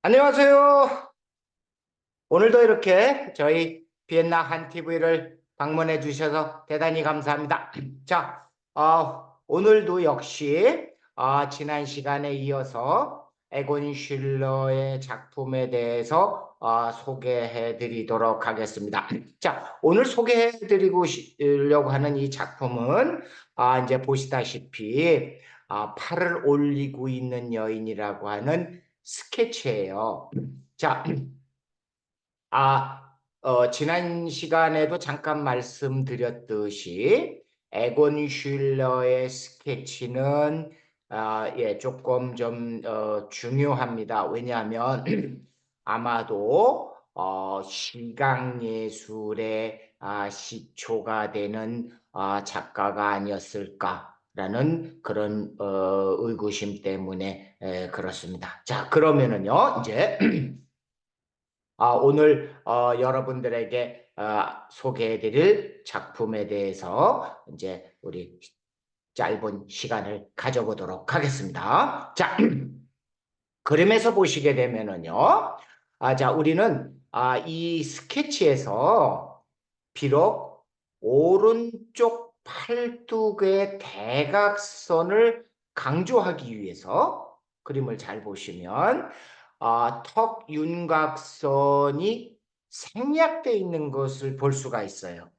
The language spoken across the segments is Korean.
안녕하세요. 오늘도 이렇게 저희 비엔나 한 TV를 방문해 주셔서 대단히 감사합니다. 자, 어, 오늘도 역시 어, 지난 시간에 이어서 에곤 슐러의 작품에 대해서 어, 소개해 드리도록 하겠습니다. 자, 오늘 소개해 드리려고 하는 이 작품은 아, 이제 보시다시피 아, 팔을 올리고 있는 여인이라고 하는 스케치예요. 자, 아, 어, 지난 시간에도 잠깐 말씀드렸듯이 에곤 슐러의 스케치는 아, 예, 조금 좀 어, 중요합니다. 왜냐하면 아마도 어, 시각 예술의 아, 시초가 되는 아, 작가가 아니었을까 라는 그런 어, 의구심 때문에 에, 그렇습니다. 자, 그러면은요, 이제 아, 오늘 어, 여러분들에게 어, 소개해드릴 작품에 대해서 이제 우리 짧은 시간을 가져보도록 하겠습니다. 자, 그림에서 보시게 되면은요, 아, 자, 우리는 아, 이 스케치에서 비록 오른쪽 팔뚝의 대각선을 강조하기 위해서 그림을 잘 보시면 아, 턱 윤곽선이 생략되어 있는 것을 볼 수가 있어요.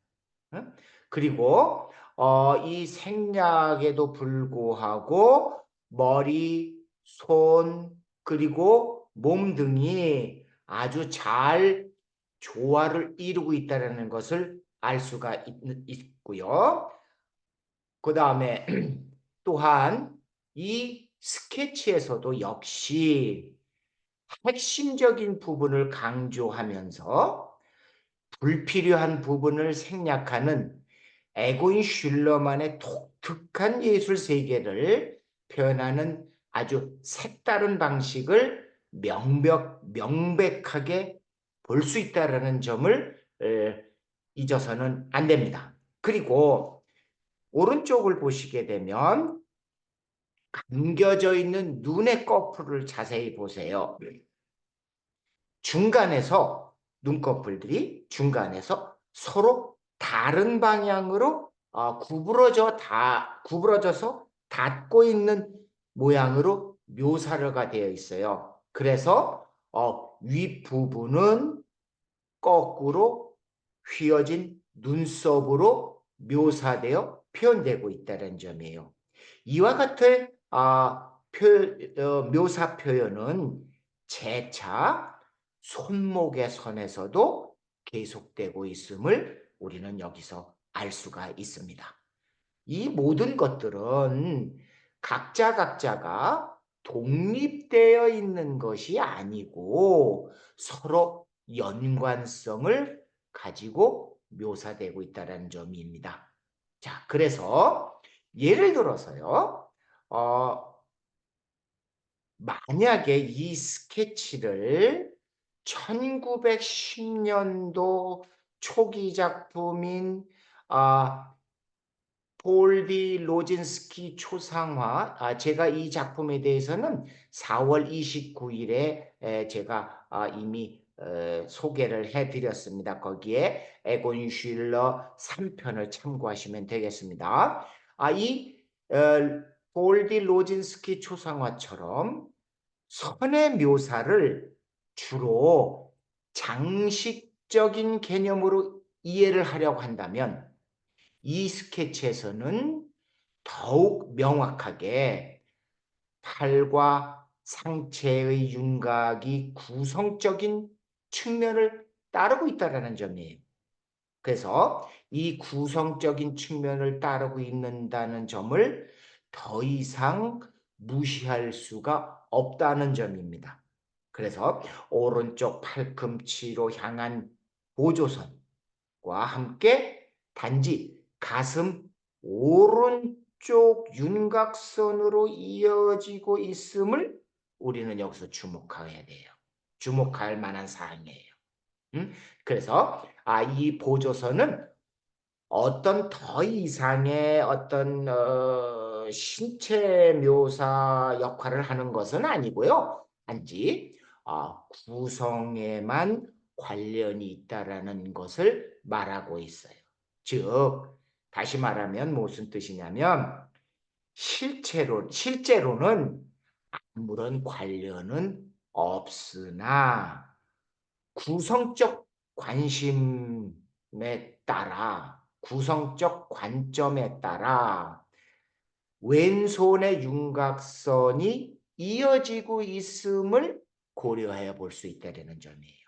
응? 그리고 어, 이 생략에도 불구하고 머리, 손, 그리고 몸 등이 아주 잘 조화를 이루고 있다는 것을 알 수가 있, 있고요. 그 다음에 또한 이 스케치에서도 역시 핵심적인 부분을 강조하면서 불필요한 부분을 생략하는 에고인 슐러만의 독특한 예술 세계를 표현하는 아주 색다른 방식을 명백, 명백하게 볼 수 있다는 점을 잊어서는 안 됩니다. 그리고 오른쪽을 보시게 되면 감겨져 있는 눈의 꺼풀을 자세히 보세요. 중간에서 눈꺼풀들이 중간에서 서로 다른 방향으로 어, 구부러져 다 구부러져서 닿고 있는 모양으로 묘사가 되어 있어요. 그래서 어, 윗 부분은 거꾸로 휘어진 눈썹으로 묘사되어 표현되고 있다는 점이에요. 이와 같은 아, 표, 어, 묘사 표현은 재차 손목의 선에서도 계속되고 있음을 우리는 여기서 알 수가 있습니다. 이 모든 것들은 각자 각자가 독립되어 있는 것이 아니고 서로 연관성을 가지고 묘사되고 있다는 점입니다. 자, 그래서 예를 들어서요. 어, 만약에 이 스케치를 1910년도 초기 작품인 아, 폴디 로진스키 초상화 아, 제가 이 작품에 대해서는 4월 29일에 에, 제가 아, 이미 에, 소개를 해드렸습니다. 거기에 에곤 슐러 3편을 참고하시면 되겠습니다. 아, 이 어, 폴디 로진스키 초상화처럼 선의 묘사를 주로 장식적인 개념으로 이해를 하려고 한다면 이 스케치에서는 더욱 명확하게 팔과 상체의 윤곽이 구성적인 측면을 따르고 있다는 점이에요. 그래서 이 구성적인 측면을 따르고 있는다는 점을 더 이상 무시할 수가 없다는 점입니다. 그래서 오른쪽 팔꿈치로 향한 보조선과 함께 단지 가슴 오른쪽 윤곽선으로 이어지고 있음을 우리는 여기서 주목해야 돼요. 주목할 만한 사항이에요. 음? 그래서 아, 이 보조선은 어떤 더 이상의 어떤 어, 신체 묘사 역할을 하는 것은 아니고요. 단지 아, 구성에만 관련이 있다라는 것을 말하고 있어요. 즉 다시 말하면 무슨 뜻이냐면 실제로 실제로는 아무런 관련은 없으나 구성적 관심에 따라 구성적 관점에 따라 왼손의 윤곽선이 이어지고 있음을 고려해 볼 수 있다는 점이에요.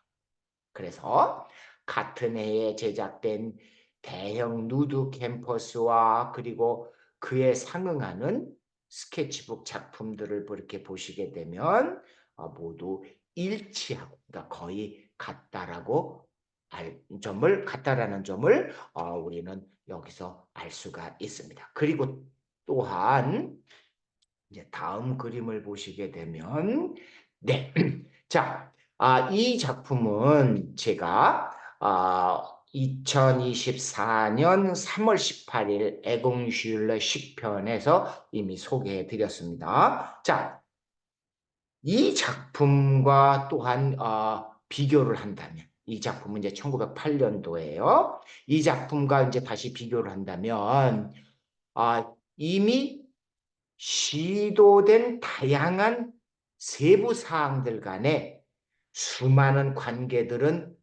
그래서 같은 해에 제작된 대형 누드 캠퍼스와 그리고 그에 상응하는 스케치북 작품들을 이렇게 보시게 되면 어, 모두 일치하고 그러니까 거의 같다라고 알 점을 같다라는 점을 어, 우리는 여기서 알 수가 있습니다. 그리고 또한 이제 다음 그림을 보시게 되면 네. 자, 아, 이 작품은 제가 아, 2024년 3월 18일 에공슐러 10편에서 이미 소개해 드렸습니다. 자, 이 작품과 또한 어, 비교를 한다면 이 작품은 이제 1908년도예요. 이 작품과 이제 다시 비교를 한다면 아, 이미 시도된 다양한 세부 사항들 간에 수많은 관계들은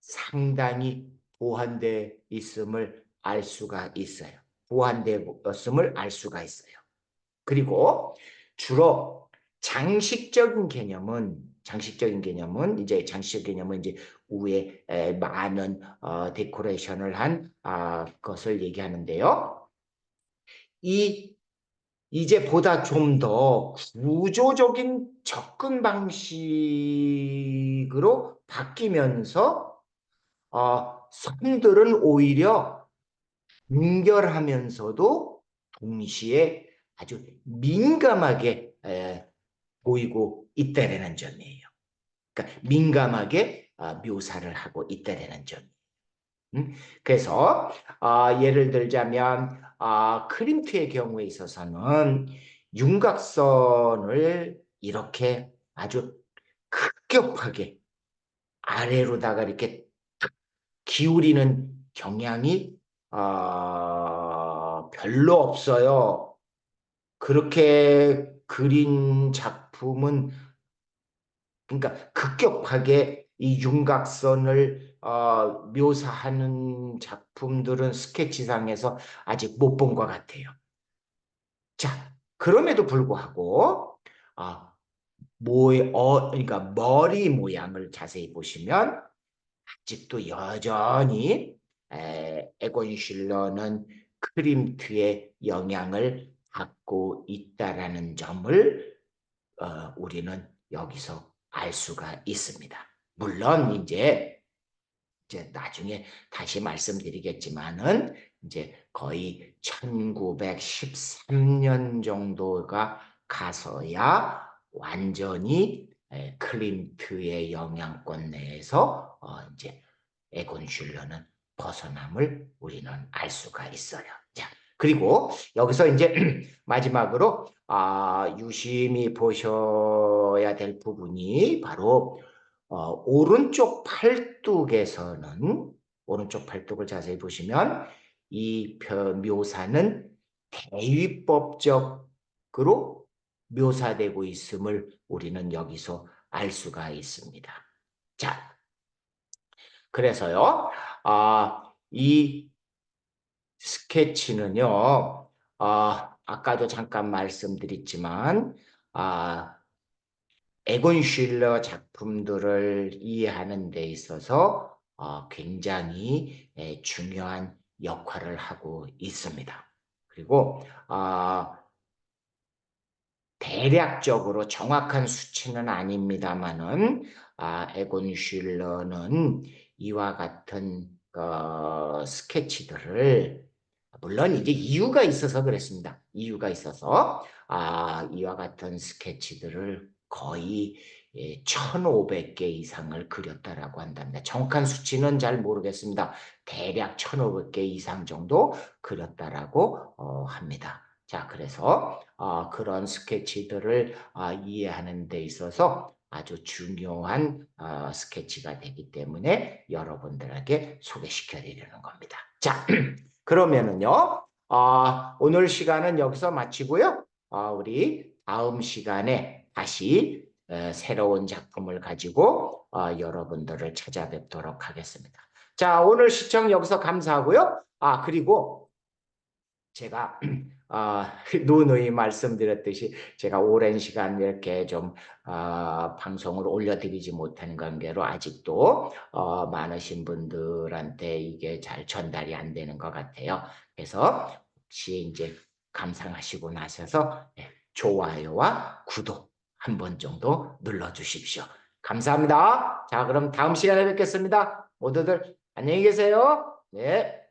상당히 보완되어 있음을 알 수가 있어요. 보완되었음을 알 수가 있어요. 그리고 주로 장식적인 개념은 장식적인 개념은 이제 장식 개념은 이제 위에 많은 어, 데코레이션을 한 아, 것을 얘기하는데요. 이 이제 보다 좀 더 구조적인 접근 방식으로 바뀌면서 어, 선들은 오히려 은결하면서도 동시에 아주 민감하게 에, 보이고 있다라는 점이에요. 그러니까 민감하게 어, 묘사를 하고 있다라는 점. 음? 그래서 어, 예를 들자면 어, 크림트의 경우에 있어서는 윤곽선을 이렇게 아주 급격하게 아래로다가 이렇게 기울이는 경향이 어, 별로 없어요. 그렇게 그린 작 품은 그러니까 급격하게 이 윤곽선을 어, 묘사하는 작품들은 스케치상에서 아직 못 본 것 같아요. 자, 그럼에도 불구하고 아, 모, 어, 그러니까 머리 모양을 자세히 보시면 아직도 여전히 에, 에곤 슐러는 크림트의 영향을 받고 있다라는 점을 어, 우리는 여기서 알 수가 있습니다. 물론 이제 이제 나중에 다시 말씀드리겠지만은 이제 거의 1913년 정도가 가서야 완전히 클림트의 영향권 내에서 어 이제 에곤 슐러는 벗어남을 우리는 알 수가 있어요. 자, 그리고 여기서 이제 마지막으로 아, 유심히 보셔야 될 부분이 바로 어, 오른쪽 팔뚝에서는 오른쪽 팔뚝을 자세히 보시면 이 묘사는 대위법적으로 묘사되고 있음을 우리는 여기서 알 수가 있습니다. 자, 그래서요, 아, 이 스케치는요, 아, 아까도 잠깐 말씀드렸지만, 아, 에곤 슐러 작품들을 이해하는 데 있어서 어, 굉장히 에, 중요한 역할을 하고 있습니다. 그리고 어, 대략적으로 정확한 수치는 아닙니다만은 아, 에곤 슐러는 이와 같은 어, 스케치들을 물론 이제 이유가 있어서 그랬습니다. 이유가 있어서 아, 이와 같은 스케치들을 거의 1,500개 예, 이상을 그렸다라고 한답니다. 정확한 수치는 잘 모르겠습니다. 대략 1,500개 이상 정도 그렸다라고 어, 합니다. 자, 그래서 어, 그런 스케치들을 어, 이해하는 데 있어서 아주 중요한 어, 스케치가 되기 때문에 여러분들에게 소개시켜 드리는 겁니다. 자, 그러면은요. 어, 오늘 시간은 여기서 마치고요. 어, 우리 다음 시간에 다시 에, 새로운 작품을 가지고 어, 여러분들을 찾아뵙도록 하겠습니다. 자, 오늘 시청 여기서 감사하고요. 아, 그리고 제가 아, 누누이 말씀드렸듯이 제가 오랜 시간 이렇게 좀 아, 방송을 올려드리지 못한 관계로 아직도 어, 많으신 분들한테 이게 잘 전달이 안 되는 것 같아요. 그래서 혹시 이제 감상하시고 나셔서 예, 좋아요와 구독 한 번 정도 눌러주십시오. 감사합니다. 자, 그럼 다음 시간에 뵙겠습니다. 모두들 안녕히 계세요. 네.